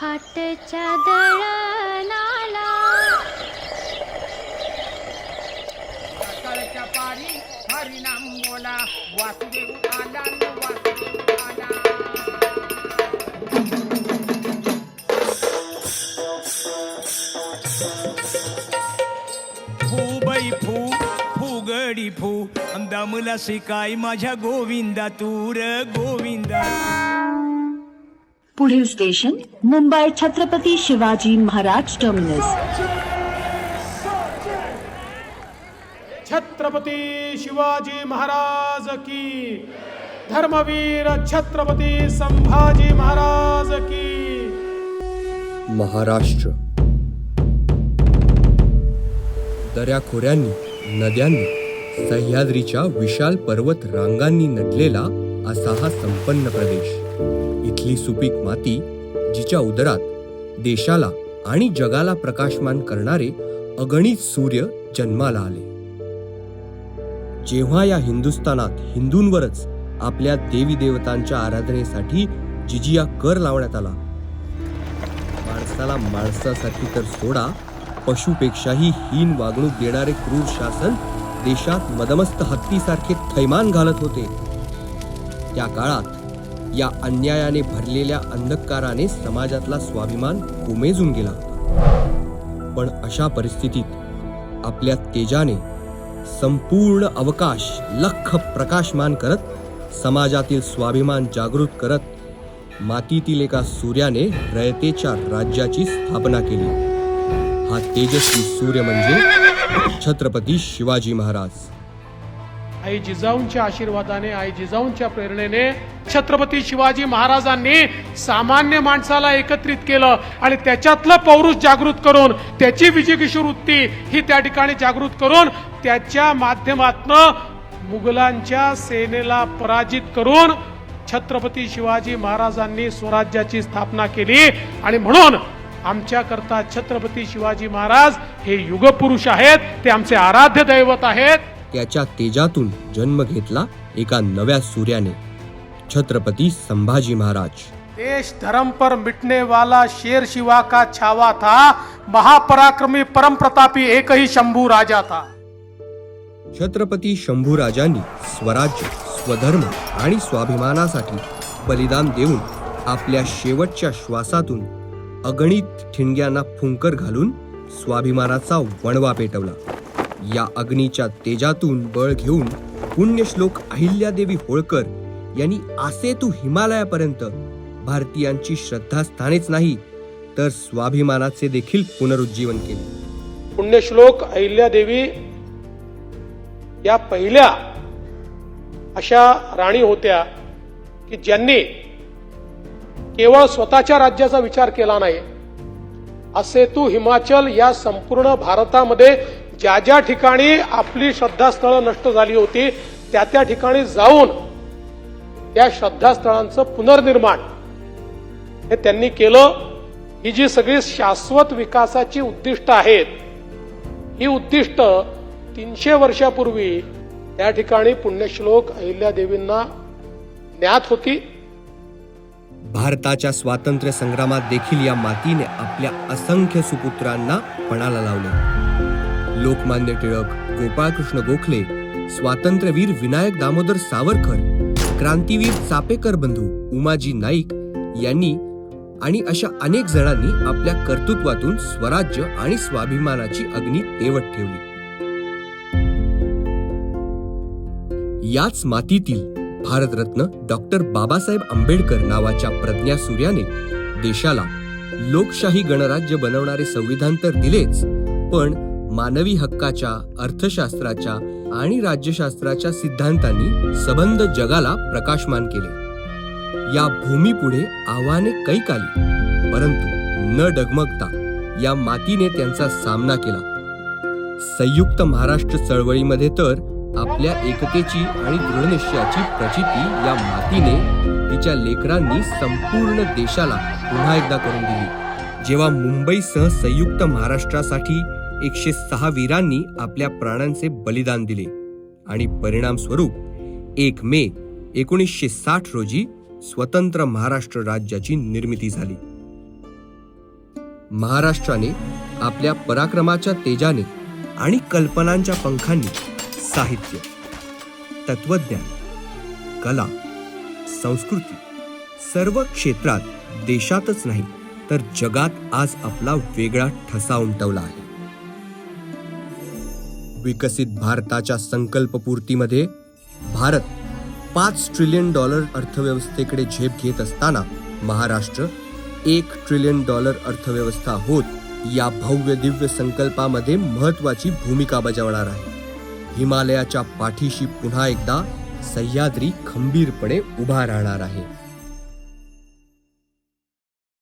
हातच्या दळणाला. सकाळच्या पारी हरिनाम बोला. वासुदेव आला वासुदेव आला. फू बाई फू फुगडी फू दमला शिकाय माझ्या गोविंदा तूर गोविंदा. पुढील स्टेशन मुंबई छत्रपती शिवाजी महाराज टर्मिनस. छत्रपती शिवाजी महाराज की धर्मवीर छत्रपती संभाजी महाराज की. महाराष्ट्र. दऱ्याखोऱ्यांनी नद्यांनी सह्याद्रीच्या विशाल पर्वत रांगांनी नटलेला असा हा संपन्न प्रदेश. इथली सुपीक माती जिच्या उदरात देशाला आणि जगाला प्रकाशमान करणारे अगणित सूर्य जन्माला आले. जेव्हा या हिंदुस्थानात हिंदूंवरच आपल्या देवी देवतांच्या आराधनेसाठी जिजिया कर लावण्यात आला माणसाला माणसासाठी तर सोडा पशुपेक्षाही हीन वागणूक देणारे क्रूर शासन देशात मदमस्त हत्तीसारखे थैमान घालत होते. त्या काळात या अन्यायाने भरलेल्या अंधकाराने समाजातला स्वाभिमान उमेजून गेला. पण अशा परिस्थितीत आपल्या तेजाने संपूर्ण अवकाश लख प्रकाशमान करत समाजातील स्वाभिमान जागृत करत मातीतील एका सूर्याने रयतेच्या राज्याची स्थापना केली. हा तेजस्वी सूर्य म्हणजे छत्रपती शिवाजी महाराज. आई जिजाऊंच्या आशीर्वादाने आई जिजाऊंच्या प्रेरणेने छत्रपती शिवाजी महाराजांनी सामान्य माणसाला एकत्रित केलं आणि त्याच्यातलं पौरुष जागृत करून त्याची विजयकिशोर वृत्ती ही त्या ठिकाणी जागृत करून त्याच्या माध्यमातनं मुघलांच्या सेनेला पराजित करून छत्रपती शिवाजी महाराजांनी स्वराज्याची स्थापना केली. आणि म्हणून आमच्याकरता छत्रपती शिवाजी महाराज हे युगपुरुष आहेत ते आमचे आराध्य दैवत आहेत. त्याच्या तेजातून जन्म घेतला एका नव्या सूर्याने. छत्रपती संभाजी महाराज. देश धर्म पर मिटने वाला शेर शिवा का छावा था महापराक्रमी परम प्रतापी एक ही शंभू राजा था. छत्रपती शंभूराजांनी स्वराज्य स्वधर्म आणि स्वाभिमानासाठी बलिदान देऊन आपल्या शेवटच्या श्वासातून अगणित ठिणग्यांना फुंकर घालून स्वाभिमानाचा वणवा पेटवला. या अग्नीच्या तेजातून बळ घेऊन पुण्यश्लोक अहिल्यादेवी होळकर यांनी असे तू हिमालयापर्यंत. भारतीयांची श्रद्धास्थानेच नाही तर स्वाभिमानाचे देखील पुनरुज्जीवन केले. पुण्यश्लोक अहिल्यादेवी या पहिल्या अशा राणी होत्या की ज्यांनी केवळ स्वतःच्या राज्याचा विचार केला नाही. असे तू हिमाचल या संपूर्ण भारतामध्ये ज्या ज्या ठिकाणी आपली श्रद्धास्थळं नष्ट झाली होती त्या त्या ठिकाणी जाऊन त्या श्रद्धास्थळांचं पुनर्निर्माण हे त्यांनी केलं. ही जी सगळी शाश्वत विकासाची उद्दिष्ट आहेत ही उद्दिष्ट तीनशे वर्षापूर्वी त्या ठिकाणी पुण्यश्लोक अहिल्यादेवींना ज्ञात होती. भारताच्या स्वातंत्र्य संग्रामात देखील या मातीने आपल्या असंख्य सुपुत्रांना पणाला लावले. लोकमान्य टिळक गोपाळकृष्ण गोखले स्वातंत्र्यवीर विनायक दामोदर सावरकर क्रांतीवीर चापेकर बंधू उमाजी नाईक यांनी आणि अशा अनेक जणांनी आपल्या कर्तृत्वातून स्वराज्य आणि स्वाभिमानाची अग्नी तेवत ठेवली. याच मातीतील भारतरत्न डॉक्टर बाबासाहेब आंबेडकर नावाच्या प्रज्ञा सूर्याने देशाला लोकशाही गणराज्य बनवणारे संविधान तर दिलेच पण मानवी हक्काच्या अर्थशास्त्राच्या आणि राज्यशास्त्राच्या सिद्धांतांनी सबंध जगाला प्रकाशमान केले. या भूमीपुढे आव्हाने कैक आली परंतु न डगमगता या मातीने त्यांचा सामना केला. संयुक्त महाराष्ट्र चळवळीमध्ये तर आपल्या एकतेची आणि दृढनिश्चयाची प्रचिती या मातीने तिच्या लेकरांनी संपूर्ण देशाला पुन्हा एकदा करून दिली. जेव्हा मुंबईसह संयुक्त महाराष्ट्रासाठी एकशे सहा वीरांनी आपल्या प्राणांचे बलिदान दिले आणि परिणामस्वरूप एक मे एकोणीसशे साठ रोजी स्वतंत्र महाराष्ट्र राज्याची निर्मिती झाली. महाराष्ट्राने आपल्या पराक्रमाच्या तेजाने आणि कल्पनांच्या पंखांनी साहित्य तत्वज्ञान कला संस्कृती सर्व क्षेत्रात देशातच नाही तर जगात आज आपला वेगळा ठसा उमटवला आहे. विकसित भारताच्या संकल्पपूर्तीमध्ये भारत पाच ट्रिलियन डॉलर अर्थव्यवस्थेकडे झेप घेत असताना महाराष्ट्र एक ट्रिलियन डॉलर अर्थव्यवस्था होत या भव्य दिव्य संकल्पामध्ये महत्वाची भूमिका बजावणार आहे. हिमालयाच्या पाठीशी पुन्हा एकदा सह्याद्री खंबीरपणे उभा राहणार आहे.